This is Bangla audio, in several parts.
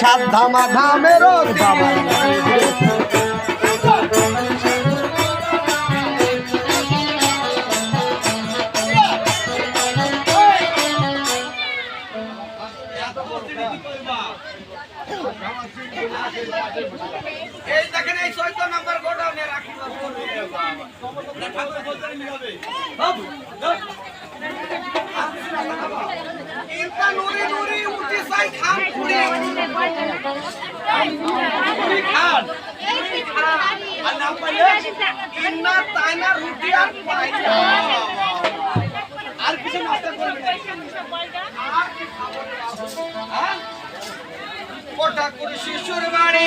সাত ধামা বাবা নম্বর গোডাউনে রাখি ইনকা নুরি নুরি উঠি সাই খান পুরি পুরি খান আর কিছু নাস্তা করবে আর কি খাব রে বাবা? কোটা করে শিশুর বাড়ি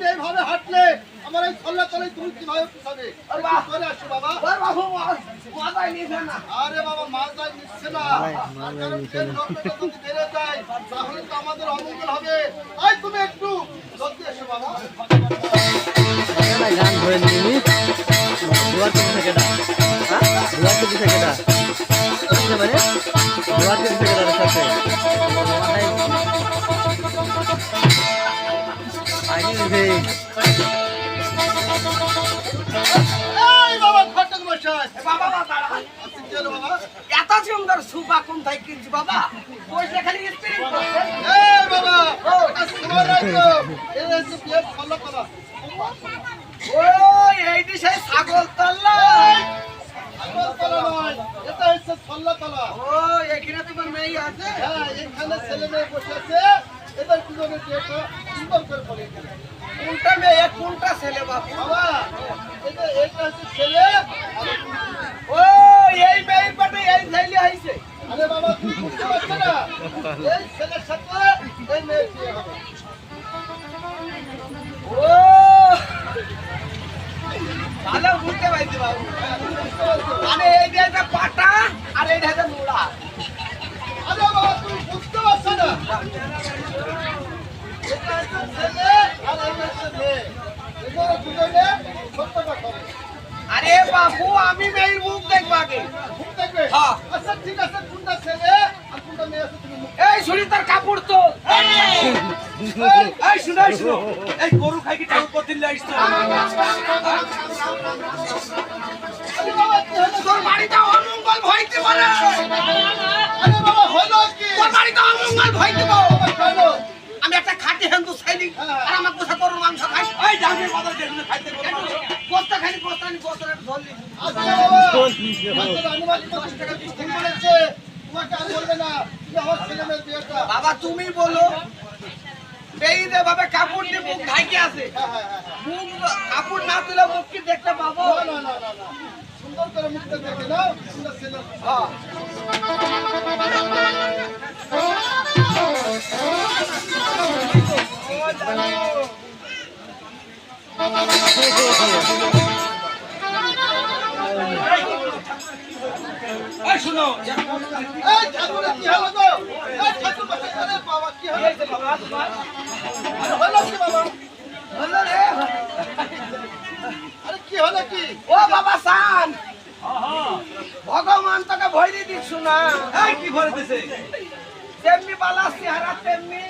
আরে এইভাবে হাঁটলে আমার এই ছল্লা তলে তুমি কীভাবে পুষাবে। করে আসো বাবা? মাথায় নিছে না। আরে বাবা মাছ যায় নিচ্ছে না। যদি বেড়ে যায় তাহলে তো আমাদের অমঙ্গল হবে। আই তুমি একটু জলদি এসো বাবা। গান ধরে নিবি দুয়ার কিছু থেকে দা হ্যাঁ? দুয়ার কিছু থেকে বুঝতে মানে? দুয়ার কিছু থেকে দাঁড়ার সাথে। বাবা এত সুন্দর সুপা কোন তাই কিনছি বাবা? পয়সা খালি এইটি সেই ছাগল তল্লা। ও এখানে তোমার মেয়ে আছে? হ্যাঁ এখানে ছেলে মেয়ে বসে আছে। এদের ছেলে বাবু ছেলে। ও, এই মেয়ের পাটে এই ও! ভালো বুঝতে পারছি বাবু? আরে এই যে পাটা আর এই যে মুড়া আরে বাবা, তুমি বুঝতে পারছ না? আর বাবু আমি মেয়ের মুখ দেখব আগে। দেখবে হ্যাঁ। আচ্ছা ঠিক আছে কোনটা ছেলে আর কোনটা মেয়ে আছে তুমি এই শুনি তার কাপড় তো। এই শুনো শুনো। এই গরু খাই কি টাকা কি হলো তোর বাড়িতে অমঙ্গল ভইতে পারে আরে বাবা হলো কি? তোর বাড়িতে অমঙ্গল বাবা হলো আমি একটা খাটি হিন্দু হ্যাঁ। আর আমার কোথা গরুর মাংস খাই। এই ডাঙ্গের কথা যেগুলো খাইতে কোস্তা খালি কোস্তা নি কোস্তা ধরলি বাবা তুমি বলো যে বাবা কাপড় দিয়ে মুখ ঢাকি আছে। হ্যাঁ হ্যাঁ হ্যাঁ মুখ কাপড় না তুলে মুখ কি দেখতে পাবো? না না না না না। সুন্দর করে মুখটা দেখে নাও সুন্দর ছেলে। হ্যাঁ। শুনো এই ঠাকুরের কি হলো গো এই ঠাকুর বাসায় আরে বাবা কি হলো এই যে বাবা তোমার আরে হলো কি বাবা হলো রে আরে কি হলো কি ও বাবা সান ভগবান তোকে ভয় দিয়ে দিচ্ছ না কি ভরে দিছে তেমনি বালা চেহারা তেমনি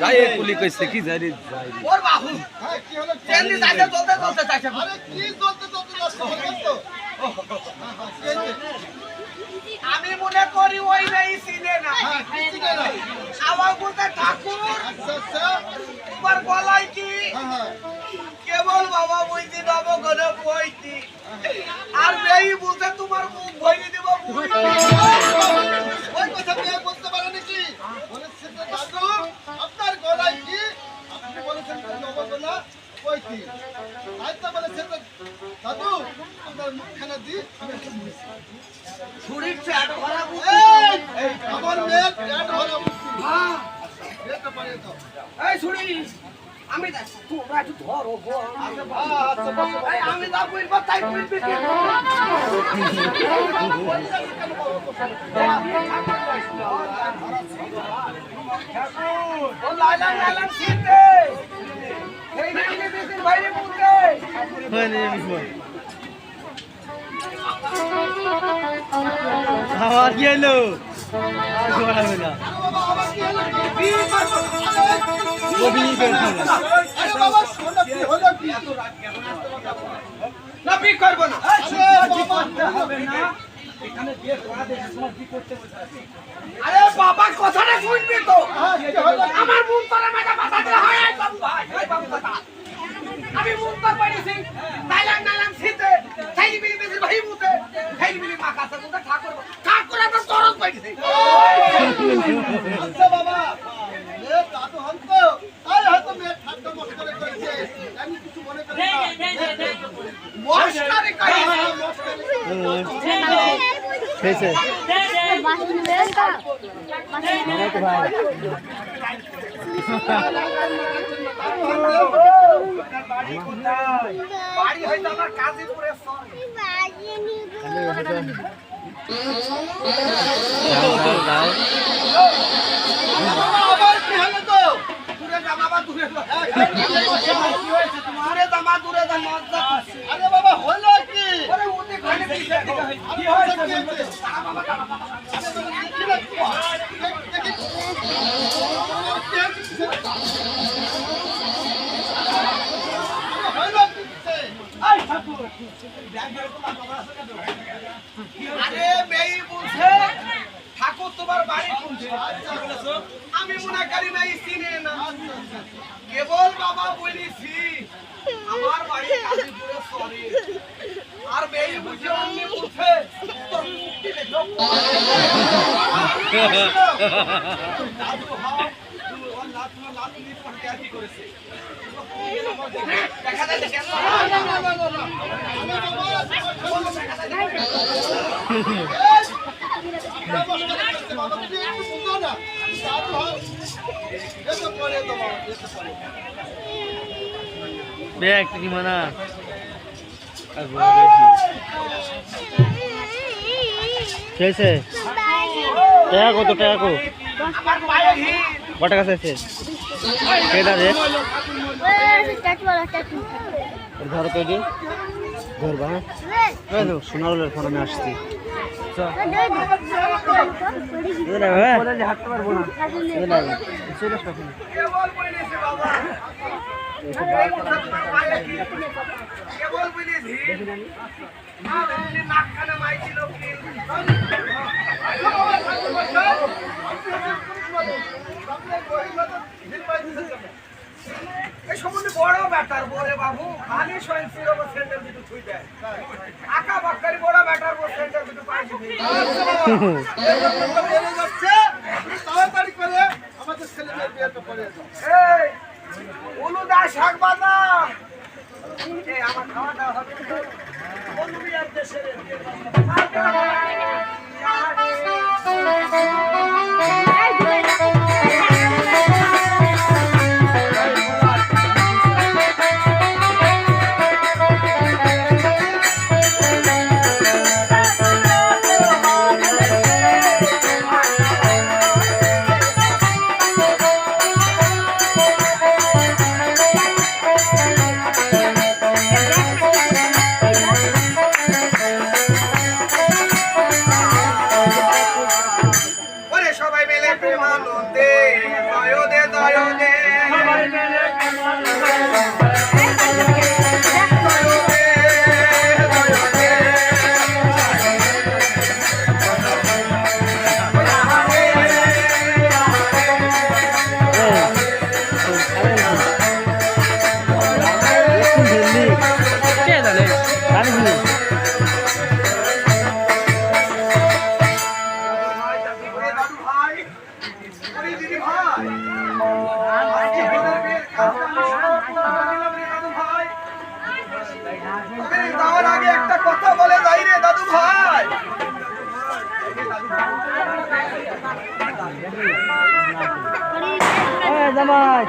যাই কুলি কইছে কি যাই ওর বাহু কি হলো যাইতে চলতে চলতে যাচ্ছে আরে কি চলতে চলতে হ্যাঁ, হ্যাঁ? আমি মনে করি ওই নেই সিনে না হ্যাঁ, না? আমার বলতে ঠাকুর আচ্ছা, আচ্ছা। তোমার গলায় কি হ্যাঁ, হ্যাঁ। কেবল বাবা বইছি নবগণ বইছি আর মেয়ে বলতে তোমার মুখ ভরে দেব ওই কথা মেয়ে বলতে পারে নাকি? বলেছে যে, দাদু, আপনার গলায় কি? আপনি বলেছেন যে নবগোনা কয়টি? তাই তো বলেছে দাদু, আপনার মুখখানা দি, আমি। ছুরির চাট ভরা এই, আমার মেয়ের পেট ভরা। হ্যাঁ দাও। এই ছুরি আমি দেখ তোমরা একটু ধরো গো আচ্ছা, হ্যাঁ, আচ্ছা, বসো, বসো। এই আমি যা কইব তাই কইবে কি ও না? কি করব না বিয়ে? আমার মুখ তোরা মেটা দিয়ে হয় বাবু আমি মুখ তো পড়েছি নাইলাম নাইলাম শীতে ভাই মুতে ঠাকুর আচ্ছা মনে হ্যাঁ, হ্যাঁ, ভাই বাড়ি হয়তো আমার সঙ্গে দাও দাও বাবা, কি হলো কি আরে বাবা হলো কি ওরে ওতে ঘরে। কি কি হয়েছে হয়েছে কি হয়েছে? দেখি না, দেখি। হলো কি? এই ঠাকুর আরে মেয়ে বলছে ঠাকুর তোমার বাড়ি কোনছে আমি মনে করি না এই না। কেবল বাবা বলেছি আমার বাড়ি কাশীপুরে সরে। আর মেয়ে বুঝে অমনি বলছে তোর মুক্তি দেখো। দাদু হাও যায় তুমি। ব্যাগ কি মানা কত, টাকা কটা কাছে আছে কেটা রে টাটু वाला টাটু ধরো তো এটি ধরবা হ্যাঁ? সোনার ফোন আমি আসছি। মাইছিল বড় ব্যাটার বলে বাবু আমি সয়েন্সির ওপর সেন্টার দিকে ছুঁই দেয় আঁকা বাক্কারি বড় ব্যাটার ওপর সেন্টার দুটো পাই যাচ্ছে তাড়াতাড়ি করে আমাদের ছেলেদের বিয়েটা করে এই উলুদা শাক বাজা আমার খাওয়া দাওয়া হবে। বন্ধু দেশের ভাই।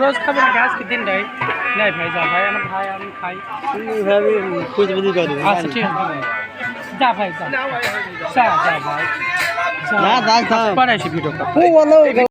রোজ খাব না আজকে দিন দেয় নাই ভাই যা ভাই আমার ভাই আমি খাই। ভাবি খুঁজ বুঝি করি আচ্ছা ঠিক আছে যা ভাই যা। যা যা ভাই। না থাক থাক পরে আসি ভিডিও ও